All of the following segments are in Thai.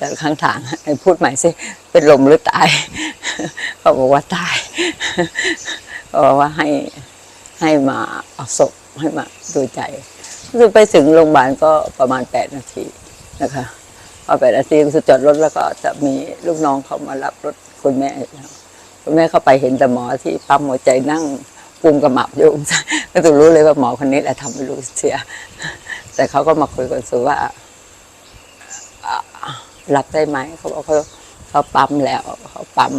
จากข้างทางให้พูดใหม่สิเป็นลมหรือตายเขาบอกว่าตายเขาบอกว่าให้ให้มาเอาศพให้มาดูใจคือไปถึงโรงพยาบาลก็ประมาณแปดนาทีนะคะพอแปดนาทีคือจอดรถแล้วก็จะมีลูกน้องเขามารับรถคุณแม่แคุณแม่เข้าไปเห็นแต่หมอที่ปั๊มหัวใจนั่งกุมกระหมับอยู่ก็ต้องรู้เลยว่าหมอคนนี้แหละทำให้ลูกเสีย แต่เขาก็มาคุยกันสูว่า รับได้ไหมเขาบอกเขาเขาปั๊มแล้วเขาปั๊ม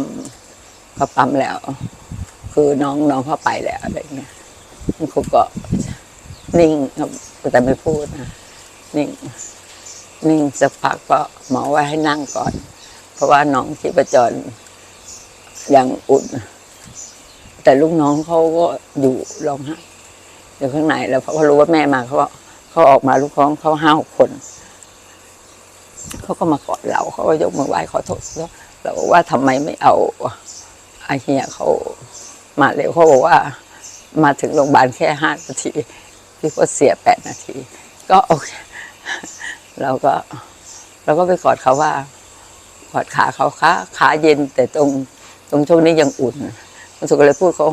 เขาปั๊มแล้ว คือน้องน้องเขาไปแล้วอะไรเงี้ยคุณครูก็นิ่งครับแต่ไม่พูดนะนิ่งนิ่งสักพักก็หมอว่าให้นั่งก่อน เพราะว่าน้องที่ประจรยังอุ่น แต่ลูกน้องเขาก็อยู่ร้องไห้อยู่ข้างในแล้วเพราะเขารู้ว่าแม่มาเขาก็เขาออกมาลูกน้องเขาห้าหกคน เขาก็มากอดเราเขาก็ยกมือไหว้ขอโทษแล้วเราบอกว่าทำไมไม่เอาไอาเฮียเขามาเร็วเขาบอกว่า มาถึงโรงพยาบาลแค่ห้านาทีพี่ก็เสียแปดนาที ก็โอเคเราก็เราก็ไปกอดเขาว่ากอดขาเขาขาขาเย็นแต่ตรงตรงช่วงนี้ยังอุ่นคุณสุก็เลยพูดเขา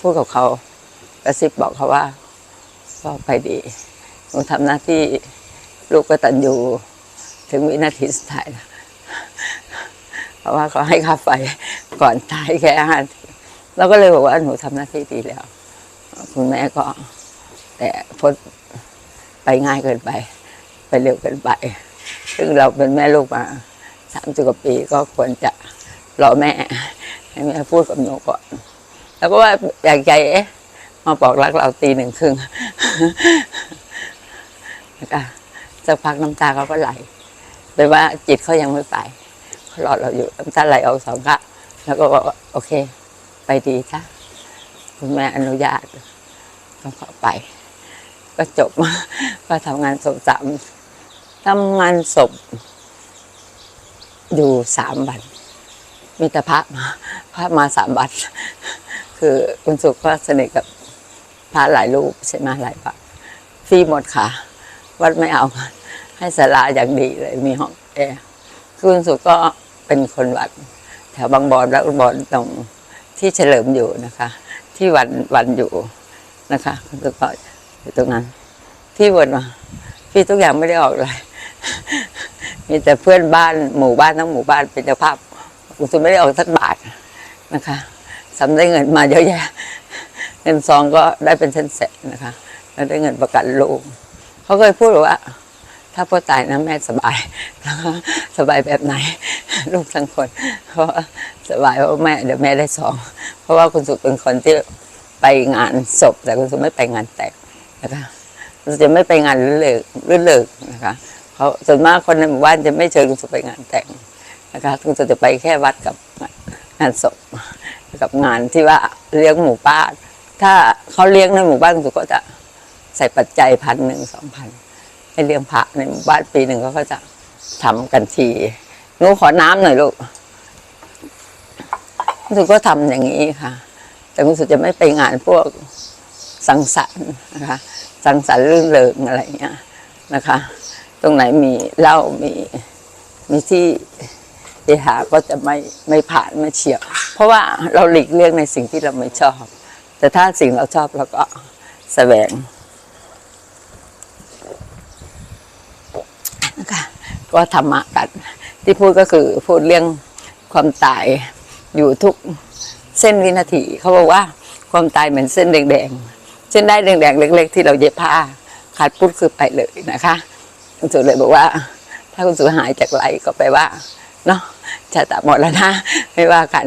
พูดกับเขากระซิบบอกเขาว่าก็ไปดีหนูทำหน้าที่ลูกกตัญญู ถึงวินาทีสุดท้ายเพราะว่าเขาให้ค่าไฟก่อนตายแค่ห้าทีเราก็เลยบอกว่าหนูทำหน้าที่ดีแล้ว คุณแม่ก็ แต่พดไปง่ายเกินไป ไปเร็วเกินไป ซึ่งเราเป็นแม่ลูกมาสามสิบกว่าปีก็ควรจะรอแม่ให้แม่พูดกับหนูก่อน แล้วก็ว่าอยากใจเอ๊ะมาบอกรักเราตีหนึ่งครึ่งนะคะสักพักน้ำตาเขาก็ไหล เลยว่าจิตเขายังไม่ไปเขารอเราอยู่น้ำตาไหลออกสองครั้งแล้วก็บอกว่าโอเค ไปดีจ้ะคุณแม่อนุญาตก็ขอไป ก็จบก็ทำงานศพสามทำงานศพอยู่สามวันมีแต่พระมาพระมาสามวันคือคุณสุขก็สนิทกับพระหลายรูปใช่ไหมหลายพระฟรีหมดค่ะ วัดไม่เอา ให้ศาลาอย่างดีเลยมีห้องแอร์คุณสุก็เป็นคนวัด แถวบางบอนและอุบลตรงที่เฉลิมอยู่นะคะ ที่วันวันอยู่นะคะคุณสุก็อยู่ตรงนั้น ที่บนมาพี่ทุกอย่างไม่ได้ออกเลยมีแต่เพื่อนบ้านหมู่บ้านทั้งหมู่บ้านเป็นเจ้าภาพคุณสุไม่ได้ออกสักบาทนะคะสำได้เงินมาเยอะแยะเงินซองก็ได้เป็นแสนๆนะคะ แล้วได้เงินประกันลูกเขาเคยพูดว่า ถ้าพ่อตายนะแม่สบายสบายแบบไหน ลูกทั้งคน เพราะสบายเพราะแม่เดี๋ยวแม่ได้สอง เพราะว่าคุณสุเป็นคนที่ไปงานศพ แต่คุณสุไม่ไปงานแต่งนะคะจะไม่ไปงานลื่นเลิกลื่นเลิกนะคะเขาส่วนมากคนในหมู่บ้านจะไม่เชิญคุณสุไปงานแต่งนะคะคุณสุจะไปแค่วัดกับงานศพกับงานที่ว่าเลี้ยงหมู่บ้านถ้าเขาเลี้ยงในหมู่บ้านคุณสุก็จะใส่ปัจจัยพันหนึ่งสองพัน ให้เลี้ยงพระในหมู่บ้านปีหนึ่งเขาก็จะทำกันทีหนูขอน้ำหน่อยลูกคุณสุก็ทำอย่างนี้ค่ะ แต่คุณสุจะไม่ไปงานพวกสังสรรค์นะคะ สังสรรค์รื่นเริงอะไรเงี้ยนะคะ ตรงไหนมีเหล้ามีมีที่เอหาก็จะไม่ไม่ผ่านไม่เฉียว เพราะว่าเราหลีกเลี่ยงในสิ่งที่เราไม่ชอบ แต่ถ้าสิ่งเราชอบเราก็แสวง นะคะ ก็ธรรมะกัน ที่พูดก็คือพูดเรื่องความตายอยู่ทุกเส้นวินาทีเขาบอกว่าความตายเหมือนเส้นแดงๆเส้นได้แดงๆเล็ก ๆ ที่เราเย็บผ้าขาดปุ๊บคือไปเลยนะคะคุณสุเลยบอกว่า ถ้าคุณสุหายจากไหลก็ไปลว่าเนาะชะตาหมดแล้วนะไม่ว่ากัน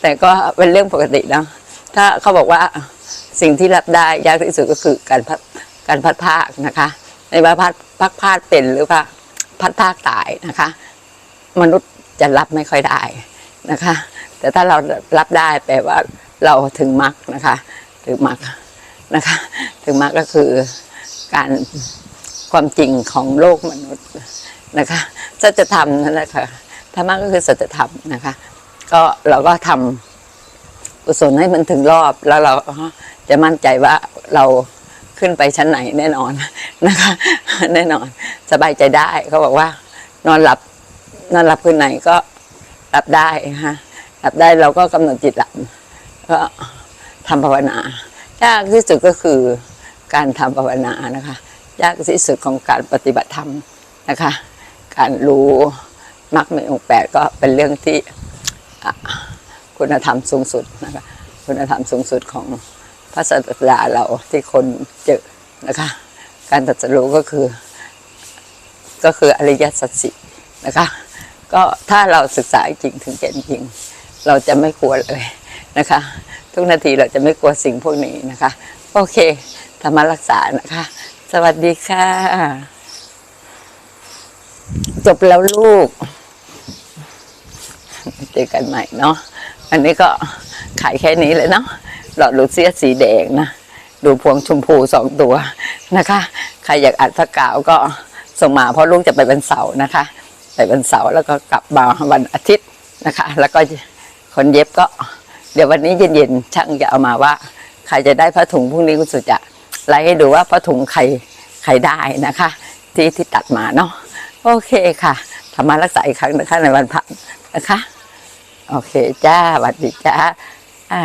แต่ก็เป็นเรื่องปกติเนาะถ้าเขาบอกว่าสิ่งที่รับได้ยากที่สุดก็คือการพัดการพัดภาคนะคะ ในว่าพัดพักพลาดเป็นหรือว่าพัดภาคตายนะคะ มนุษย์จะรับไม่ค่อยได้นะคะ แต่ถ้าเรารับได้แปลว่าเราถึงมรรคนะคะถึงมรรคนะคะ ถึงมรรคก็คือการความจริงของโลกมนุษย์นะคะสัจธรรมนั่นแหละค่ะธรรมะก็คือสัจธรรมนะคะ ก็เราก็ทำกุศลให้มันถึงรอบแล้วเราจะมั่นใจว่าเรา ขึ้นไปชั้นไหนแน่นอนนะคะ แน่นอนสบายใจได้เขาบอกว่า นอนหลับ นอนหลับคืนไหนก็หลับได้ฮะหลับได้เราก็กำหนดจิตหลับก็ทำภาวนายากที่สุดก็คือการทำภาวนานะคะ ยากที่สุดของการปฏิบัติธรรมนะคะ การรู้มรรคมีองค์แปดก็เป็นเรื่องที่คุณธรรมสูงสุดนะคะคุณธรรมสูงสุดของ พระศาสดาเราที่คนเจอนะคะ การตรัสรู้ก็คือ ก็คืออริยสัจสี่นะคะ ก็ถ้าเราศึกษาจริงถึงแก่นจริง เราจะไม่กลัวเลยนะคะ ทุกนาทีเราจะไม่กลัวสิ่งพวกนี้นะคะ โอเคธรรมรักษานะคะ สวัสดีค่ะ จบแล้วลูกเจอกันใหม่เนาะอันนี้ก็ขายแค่นี้เลยเนาะ หลอดลูเซียสีแดงนะ ดูพวงชมพูสองตัวนะคะ ใครอยากอัดพระกาวก็ส่งมาเพราะลูกจะไปวันเสาร์นะคะ ไปวันเสาร์แล้วก็กลับมาวันอาทิตย์นะคะ แล้วก็คนเย็บก็ เดี๋ยววันนี้เย็นๆช่างจะเอามาว่า ใครจะได้ผ้าถุงพรุ่งนี้คุณสุจะไล่ให้ดูว่าผ้าถุงใครใครได้นะคะ ที่ที่ตัดมาเนาะโอเคค่ะทำมารักษาอีกครั้งนะคะในวันพระนะคะ โอเคจ้าสวัสดีจ้าอ่า